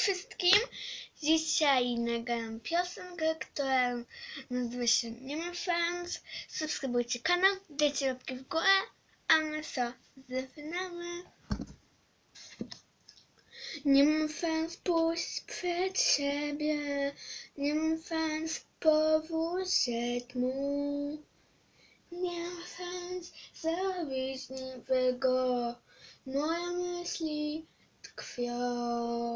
wszystkim! Dzisiaj nagram piosenkę, która nazywa się Nie ma fans. Subskrybujcie kanał, dajcie łapki w górę, a my co? Zaczynamy! Nie mam fans pójść przed siebie, nie mam fans powrócić mu. Nie mam sens zrobić niczego. Moje myśli tkwią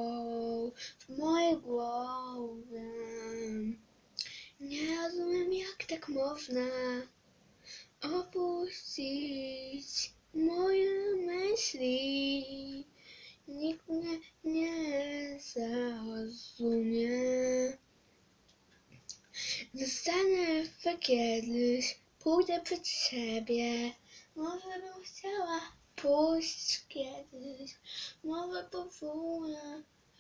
w mojej głowie. Nie rozumiem, jak tak można opuścić moje myśli. Nikt mnie nie zrozumie. Zostanę kiedyś, pójdę przed siebie. Może bym chciała pójść kiedyś, może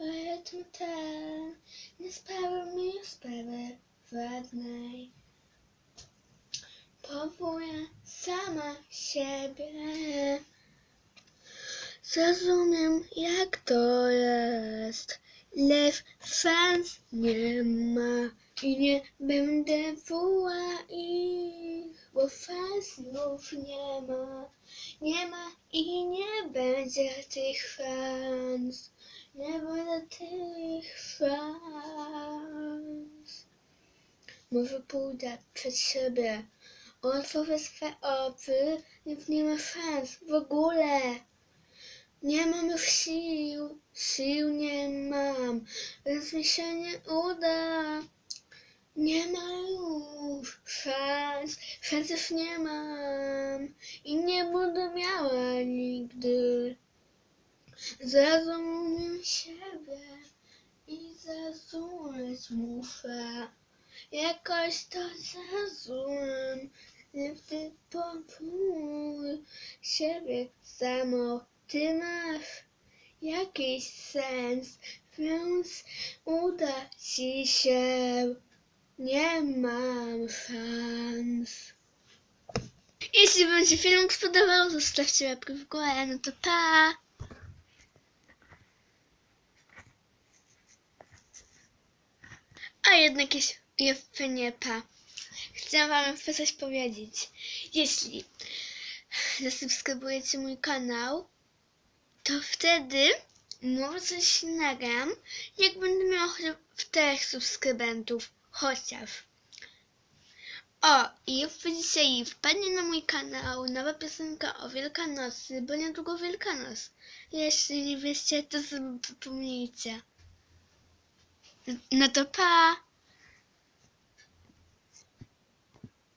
rytm ten nie sprawia mi sprawy żadnej. Powołuję sama siebie. Zrozumiem, jak to jest. Lew fans nie ma i nie będę woła ich, bo fansów nie ma. Nie ma i nie będzie tych fans. Nie będzie tych fans. Może pójdę przed siebie, otworzę swe oczy, więc nie ma fans w ogóle. Nie mam już sił, sił nie mam, więc mi się nie uda. Nie ma już szans, szansów nie mam i nie będę miała nigdy. Zrozumiem siebie i zrozumieć muszę. Jakoś to zrozumiem, że ty popój siebie samo. Ty masz jakiś sens, więc uda ci się. Nie mam szans. Jeśli wam się film spodobał, zostawcie łapkę w górę, no to pa! A jednak jest jeszcze nie pa. Chcę wam coś powiedzieć. Jeśli zasubskrybujecie mój kanał, to wtedy może coś nagram, jak będę miał chociaż czterech subskrybentów. Chociaż. O, i jeszcze dzisiaj wpadnie na mój kanał nowa piosenka o Wielkanocy, bo niedługo Wielkanoc. Jeśli nie wiecie, to sobie przypomnijcie. No to pa!